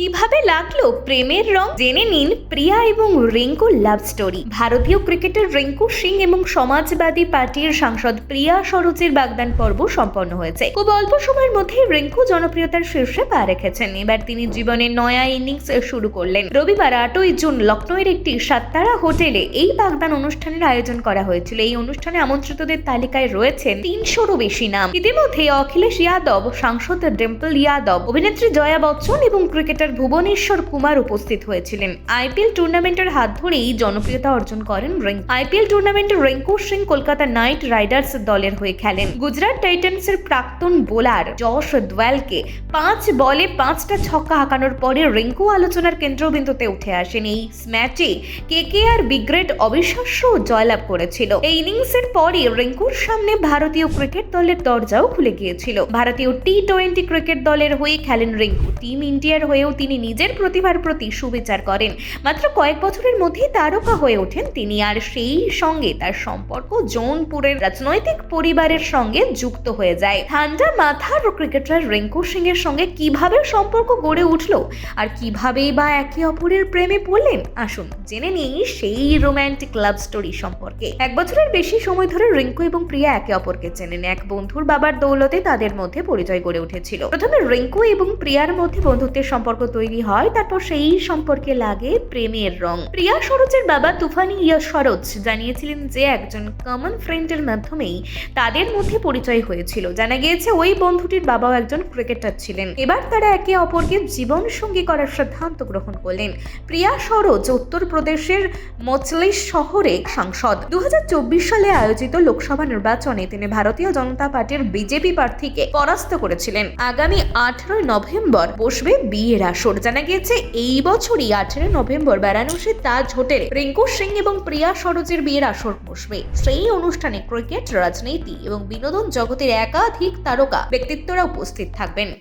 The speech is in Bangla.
কীভাবে লাগল প্রেমের রং? জেনে নিন প্রিয়া এবং রিঙ্কু লাভ স্টোরি ভারতীয় ক্রিকেটার রিঙ্কু সিং এবং সমাজবাদী পার্টির সাংসদ প্রিয়া সরোজের বাগদান পর্ব সম্পন্ন হয়েছে। খুব অল্প সময়ের মধ্যে রিঙ্কু জনপ্রিয়তার শীর্ষে পা রেখেছেন। এবার তিনি জীবনের নয়া ইনিংস শুরু করলেন। রবিবার আটই জুন লখনৌয়ের একটি সাততারা হোটেলে এই বাগদান অনুষ্ঠানের আয়োজন করা হয়েছিল। এই অনুষ্ঠানে আমন্ত্রিতদের তালিকায় রয়েছেন তিনশোরও বেশি নাম। ইতিমধ্যে অখিলেশ যাদব সাংসদ ডিম্পল যাদব অভিনেত্রী জয়া বচ্চন এবং ক্রিকেটার ভুবনেশ্বর কুমার উপস্থিত হয়েছিলেন। আইপিএল টুর্নামেন্টের হাত ধরেই জনপ্রিয়তা অর্জন করেন রিঙ্কু। আইপিএল টুর্নামেন্টে রিঙ্কু সিং কলকাতা নাইট রাইডার্স দলের হয়ে খেলেন। গুজরাট টাইটান্সের প্রাক্তন বোলার যশ দোয়ালকে পাঁচ বলে পাঁচটা ছক্কা হাঁকানোর পরে রিঙ্কু আলোচনার কেন্দ্রবিন্দুতে উঠে আসেন। এই ম্যাচে কে কে আর বিগ্রেড অবিশ্বাস্য জয়লাভ করেছিল। এই ইনিংসের পরে রিঙ্কুর সামনে ভারতীয় ক্রিকেট দলের দরজাও খুলে গিয়েছিল। ভারতীয় টি টোয়েন্টি ক্রিকেট দলের হয়ে খেলেন রিঙ্কু। টিম ইন্ডিয়ার হয়েও তিনি নিজের প্রতিভার প্রতি সুবিচার করেন। মাত্র কয়েক বছরের মধ্যেই তারকা হয়ে ওঠেন তিনি আর সেই সঙ্গে তার সম্পর্ক জৌনপুরের রাজনৈতিক পরিবারের সঙ্গে যুক্ত হয়ে যায়। ঠান্ডা মাথার ক্রিকেটার রিঙ্কু সিং এর সঙ্গে কীভাবে সম্পর্ক গড়ে উঠল আর কিভাবেই বা একে অপরের প্রেমে পড়লেন, আসুন জেনে নিই সেই রোম্যান্টিক লাভ স্টোরি সম্পর্কে। এক বছরের বেশি সময় ধরে রিঙ্কু এবং প্রিয়া একে অপরকে চেনেন। এক বন্ধুর বাবার দৌলতে তাদের মধ্যে পরিচয় গড়ে উঠেছিল। প্রথমে রিঙ্কু এবং প্রিয়ার মধ্যে বন্ধুত্বের সম্পর্ক তৈরি হয়, তারপর সেই সম্পর্কে লাগে প্রেমের রং। প্রিয়া সরোজের বাবা তুফানি ইয়া সরোজ জানিয়েছিলেন যে একজন কমন ফ্রেন্ডের মাধ্যমেই তাদের মধ্যে পরিচয় হয়েছিল। জানা গিয়েছে ওই বন্ধুটির বাবাও একজন ক্রিকেটার ছিলেন। এবার তারা একে অপরকে জীবন সঙ্গী করার সিদ্ধান্ত গ্রহণ করলেন। প্রিয়া সরোজ উত্তরপ্রদেশের মচলিশ শহরে সাংসদ। দু হাজার চব্বিশ সালে আয়োজিত লোকসভা নির্বাচনে তিনি ভারতীয় জনতা পার্টির বিজেপি প্রার্থীকে পরাস্ত করেছিলেন। আগামী আঠারোই নভেম্বর বসবে বিয়ের আসর জানা গিয়েছে, এই বছরই আঠেরো নভেম্বর বারাণসী তাজ হোটেলে রিঙ্কু সিং এবং প্রিয়া সরোজের বিয়ের আসর বসবে। সেই অনুষ্ঠানে ক্রিকেট, রাজনীতি এবং বিনোদন জগতের একাধিক তারকা ব্যক্তিত্বরা উপস্থিত থাকবেন।